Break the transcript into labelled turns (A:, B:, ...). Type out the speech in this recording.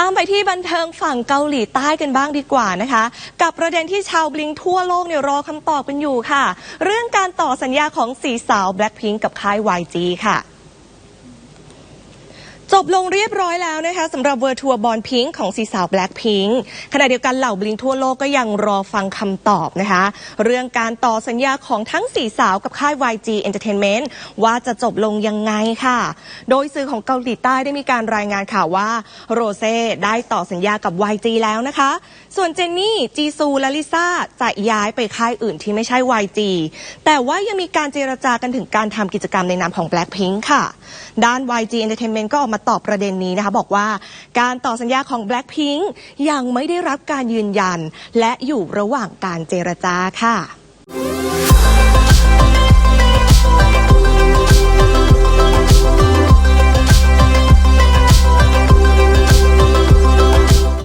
A: ข้ามไปที่บันเทิงฝั่งเกาหลีใต้กันบ้างดีกว่านะคะ กับประเด็นที่ชาวบลิงทั่วโลกเนี่ยรอคำตอบกันอยู่ค่ะ เรื่องการต่อสัญญาของสีสาวแบล็คพิงกับค่าย YG ค่ะ บลงเรียบร้อยแล้วนะคะสำหรับเวอร์ทัวร์บอลพิงของสีสาว Blackpink ขณะเดียวกันเหล่าบลิงทั่วโลกก็ยังรอฟังคำตอบนะคะ เรื่องการต่อสัญญาของทั้งสี่สาวกับค่าย YG Entertainment ว่าจะจบลงยังไงค่ะ โดยสื่อของเกาหลีใต้ได้มีการรายงานข่าวว่าโรเซ่ได้ต่อสัญญากับ YG แล้วนะคะ ส่วนเจนนี่จีซูและลิซ่าจะย้ายไปค่ายอื่นที่ไม่ใช่ YG แต่ว่ายังมีการเจรจากันถึงการทำกิจกรรมในนามของ Blackpink ค่ะ ด้าน YG Entertainment ก็ออกมาตอบประเด็นนี้นะคะบอกว่าการต่อสัญญาของ Blackpink ยังไม่ได้รับการยืนยัน และอยู่ระหว่างการเจรจาค่ะ